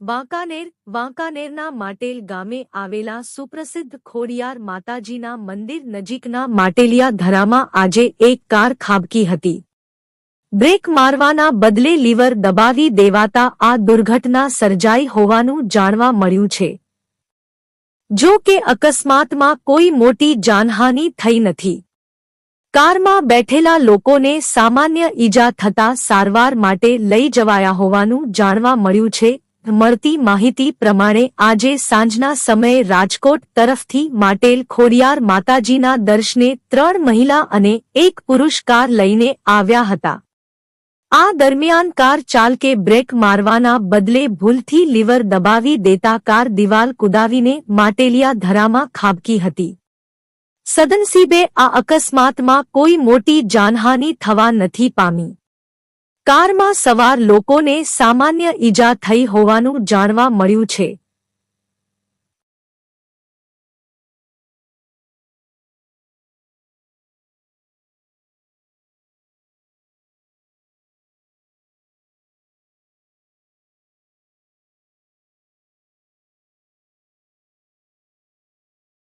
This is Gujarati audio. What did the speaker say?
વાંકાનેર, વાંકાનેરના માટેલ ગામે આવેલા સુપ્રસિદ્ધ ખોડિયાર માતાજીના મંદિર નજીકના માટેલિયા ધરામાં આજે એક કાર ખાબકી હતી. બ્રેક મારવાના બદલે લીવર દબાવી દેવાતા આ દુર્ઘટના સર્જાઈ હોવાનું જાણવા મળ્યું છે. જો કે અકસ્માતમાં કોઈ મોટી જાનહાનિ થઈ નથી. કારમાં બેઠેલા લોકોને સામાન્ય ઈજા થતા સારવાર માટે લઈ જવાયા હોવાનું જાણવા મળ્યું છે મળતી માહિતી પ્રમાણે આજે સાંજના સમયે રાજકોટ તરફથી માટેલ ખોડિયાર માતાજીના દર્શને ત્રણ મહિલા અને એક પુરુષ કાર લઈને આવ્યા હતા. આ દરમિયાન કાર ચાલકે બ્રેક મારવાના બદલે ભૂલથી લીવર દબાવી દેતા કાર દિવાલ કુદાવીને માટેલિયા ધરામાં ખાબકી હતી. સદનસીબે આ અકસ્માતમાં કોઈ મોટી જાનહાનિ થવા નથી પામી. કારમાં સવાર લોકોને સામાન્ય ઈજા થઈ હોવાનું જાણવા મળ્યું છે.